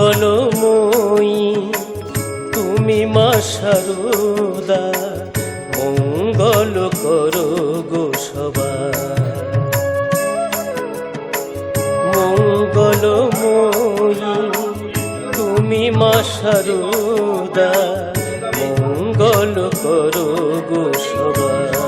মঙ্গলময়ী তুমি মা সারদা, মঙ্গল করো গো সবার। মঙ্গলময়ী, তুমি মা সারদা, মঙ্গল করো গো সবার।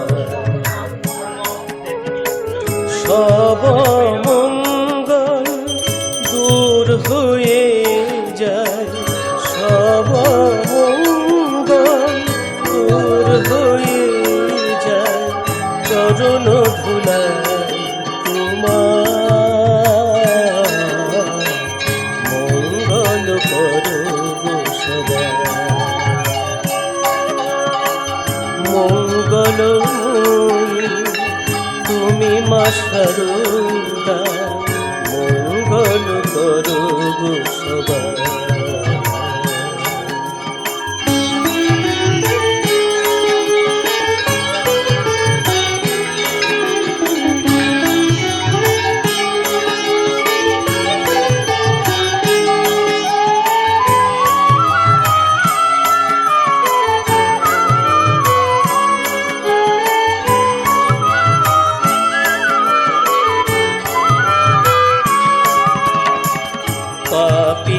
চরণ ধুলাই তোমার। মঙ্গল করো সবার মঙ্গল তুমি মা সারদা। মঙ্গল করো গো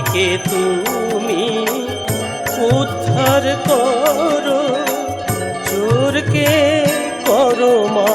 পাপিকে তুমি? উদ্ধার করো চোরকে করো মা